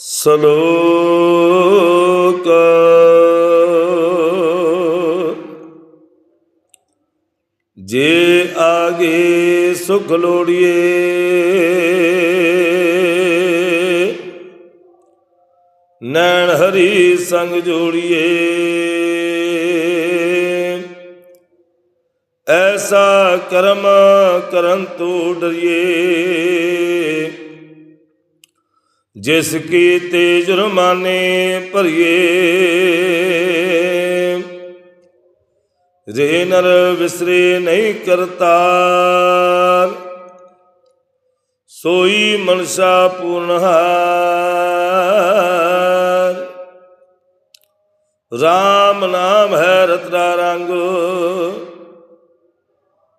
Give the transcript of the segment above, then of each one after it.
ਸ਼ਲੋਕ। ਜੇ ਆਗੇ ਸੁਖ ਲੋੜੀਏ ਨੈਣ ਹਰੀ ਸੰਗ ਜੋੜੀਏ। ਐਸਾ ਕਰਮ ਕਰਨ ਤੋਂ ਡਰੀਏ। ਜਿਸ ਕੀ ਤੇ ਜੁਰਮਾਨੇ ਭਰੀਏ। ਰੇ ਨਰ ਵਿਸਰੇ ਨਹੀਂ ਕਰਤਾ। ਸੋਈ ਮਨਸਾ ਪੂਰਨ ਹਾਰ। RAM ਨਾਮ ਹੈ ਰਤਨਾ ਰੰਗ।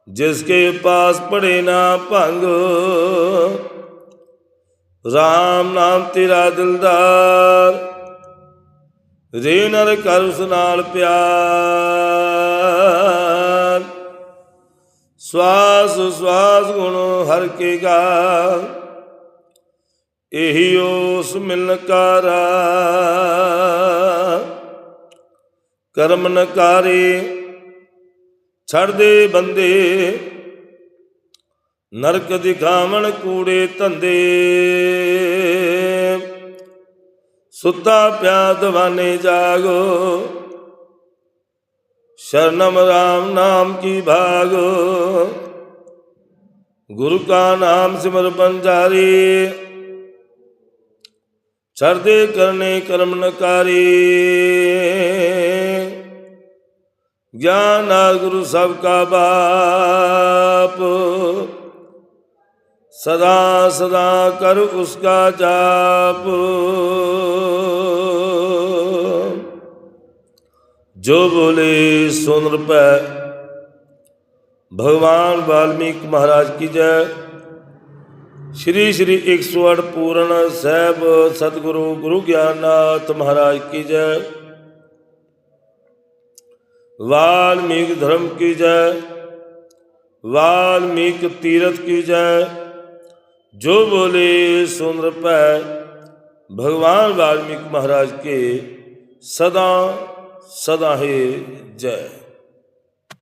ਜਿਸ ਕੇ ਪਾਸ ਪੜੇ ਨਾ ਭੰਗ। RAM ਨਾਮ ਤੇਰਾ ਦਿਲਦਾਰ। ਰੇ ਨਰ ਕਰ ਉਸ ਨਾਲ ਪਿਆਰ। ਸਵਾਸ ਸਵਾਸ ਗੁਣ ਹਰ ਕੇ ਗਾ ਇਹੀ ਉਸ ਮਿਲਨ ਕਾਰਾ ਕਰਮ ਨ ਕਾਰੇ ਛੱਡ ਬੰਦੇ। ਨਰਕ ਦਿਖਾਵਣ ਕੂੜੇ ਧੰਦੇ। ਸੁੱਤਾ ਪਿਆ ਦਵਾਨੇ ਜਾਗੋ। ਸ਼ਰਨਮ ਰਾਮ ਨਾਮ ਕੀ ਭਾਗੋ। ਗੁਰੂ ਕਾ ਨਾਮ ਸਿਮਰ ਪੰਜਾਰੀ ਸ਼ਰਦੇ ਕਰਨੇ ਕਰਮ ਨਕਾਰੀ। ਗਿਆਨ ਆ ਗੁਰੂ ਸਭ ਕਾ ਬਾਪ। ਸਦਾ ਸਦਾ ਕਰ ਉਸਕਾ ਜਾਪ। ਜੋ ਬੋਲੇ ਸੁਨ ਰਪੈ। ਭਗਵਾਨ ਵਾਲਮੀਕ ਮਹਾਰਾਜ ਕੀ ਜੈ। ਸ਼੍ਰੀ ਸ਼੍ਰੀ 108 ਪੂਰਨ ਸਾਹਿਬ ਸਤਿਗੁਰੂ ਗੁਰੂ ਗਿਆਨਨਾਥ ਮਹਾਰਾਜ ਕੀ ਜੈ। ਵਾਲਮੀਕ ਧਰਮ ਕੀ ਜੈ। ਵਾਲਮੀਕ ਤੀਰਥ ਕੀ ਜੈ। जो बोले सुंदर पै भगवान वाल्मीकि महाराज के सदा सदा है जय